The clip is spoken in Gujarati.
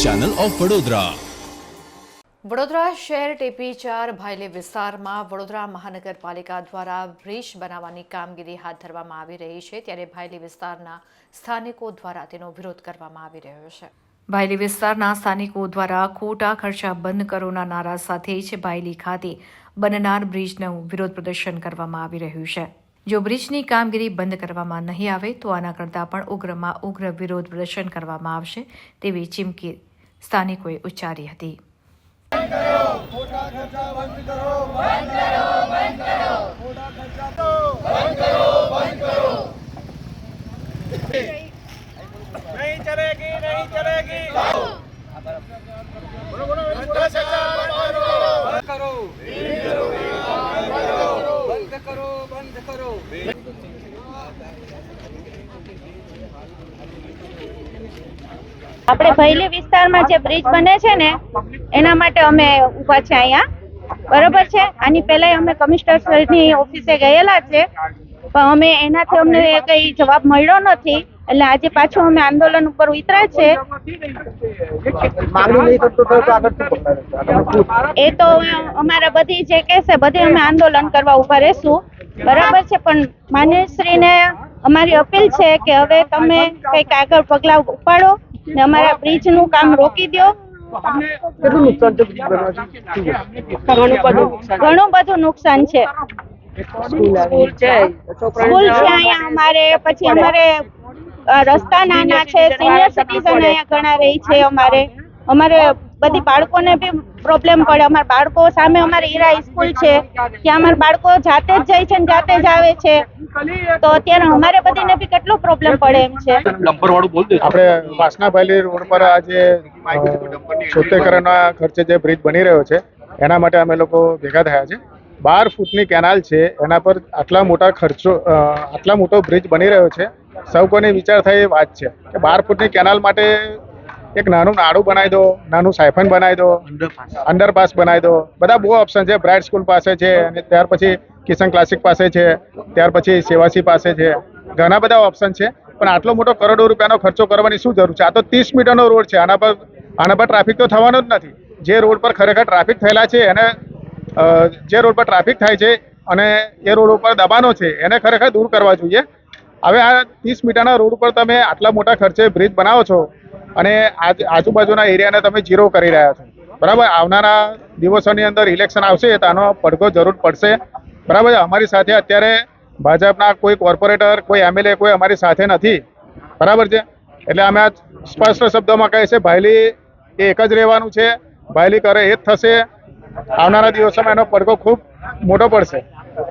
Channel of Vadodara. વડોદરા શહેર ટેપી ચાર ભાયલે વિસ્તારમાં વડોદરા મહાનગરપાલિકા દ્વારા બ્રિજ બનાવવાની કામગીરી હાથ ધરવામાં આવી રહી છે ત્યારે ભાયલી વિસ્તારના સ્થાનિકો દ્વારા તેનો વિરોધ કરવામાં આવી રહ્યો છે. ભાયલી વિસ્તારના સ્થાનિકો દ્વારા ખોટા ખર્ચા બંધ કરોના નારા સાથે જ ભાયલી ખાતે બનનાર બ્રિજનું વિરોધ પ્રદર્શન કરવામાં આવી રહ્યું છે. જો બ્રિજની કામગીરી બંધ કરવામાં નહીં આવે, તો આના કરતાં પણ ઉગ્રમાં ઉગ્ર વિરોધ પ્રદર્શન કરવામાં આવશે તેવી ચીમકી સ્થાનિકોએ ઉચ્ચારી હતી. નહીં ચલેગી નહીં ચલેગી ભ્રષ્ટાચાર બંધ કરો બંધ કરો, બંધ કરો. આપણે ભૈલી વિસ્તારમાં જે બ્રિજ બને છે ને, એના માટે અમે ઊભા છે અહીંયા. બરોબર છે? આની પહેલા અમે કમિશનરની ઓફિસે ગયેલા છે, પણ અમે એનાથી અમને કઈ જવાબ મળ્યો નથી. એટલે આજે પાછું અમે આંદોલન ઉપર ઉતરા છે. માંગણી નહીં થતું તો આગળ શું કરતા એ તો અમારા બધી જે કહેશે બધે અમે આંદોલન કરવા ઊભા રહેશું. બરાબર છે પણ માન્યશ્રીને અમારી અપીલ છે કે હવે તમે કંઈક આગળ પગલાં ઉપાડો ને અમારા બ્રિજનું કામ રોકી દો. બ્રિજ ઘણું બધું નુકસાન છે. સ્કૂલ છે. અહીંયા અમારે પછી અમારે રસ્તા નાના છે સિનિયર સિટીઝન અહીંયા ઘણા રહી છે અમારે. અમારે બધી બાળકોને બી પ્રોબ્લેમ પડે. અમારા બાળકો સામે અમારે ઈરા સ્કૂલ છે. ત્યાં અમારા બાળકો જાતે જ જાય છે ને જાતે જ આવે છે. તો અત્યારે અમારે બધીને બી કેટલો પ્રોબ્લેમ પડે એમ છે. આપણે વાસનાભાઈ રોડ પર આજે છોતેકરના ખર્ચે જે બ્રિજ બની રહ્યો છે એના માટે અમે લોકો ભેગા થયા છે. બાર ફૂટની કેનાલ છે એના પર આટલા મોટા ખર્ચો આટલા મોટો બ્રિજ બની રહ્યો છે. સૌ કોને વિચાર થાય એ વાત છે કે બાર ફૂટની કેનાલ માટે એક નાનું નાડું બનાવી દો નાનું સાયફન બનાવી દો અંડરપાસ બનાવી દો. બધા બહુ ઓપ્શન છે. બ્રાઇટ સ્કૂલ પાસે છે અને ત્યાર પછી કિશન ક્લાસિક પાસે છે ત્યાર પછી સેવાસી પાસે છે. ઘણા બધા ઓપ્શન છે. પણ આટલો મોટો કરોડો રૂપિયાનો ખર્ચો કરવાની શું જરૂર છે? આ તો ત્રીસ મીટરનો રોડ છે. આના પર આના પર ટ્રાફિક તો થવાનો જ નથી. જે રોડ પર ખરેખર ટ્રાફિક થયેલા છે એને જે રોડ પર ટ્રાફિક થાય છે અને એ રોડ ઉપર દબાણો છે, એને ખરેખર દૂર કરવા જોઈએ. હવે આ ત્રીસ મીટરના રોડ ઉપર તમે આટલા મોટા ખર્ચે બ્રિજ બનાવો છો અને આજ- આજુબાજુના એરિયાને તમે જીરો કરી રહ્યા છો. બરાબર? આવનારા દિવસોની અંદર ઇલેક્શન આવશે, તો આનો પડઘો જરૂર પડશે. બરાબર? અમારી સાથે અત્યારે ભાજપના કોઈ કોર્પોરેટર કોઈ એમએલએ કોઈ અમારી સાથે નથી. બરાબર છે? એટલે અમે આ સ્પષ્ટ શબ્દોમાં કહે છે ભાયલી એ એક જ રહેવાનું છે ભાયલી કરે એ જ થશે. આવનારા દિવસોમાં એનો પડઘો ખૂબ મોટો પડશે.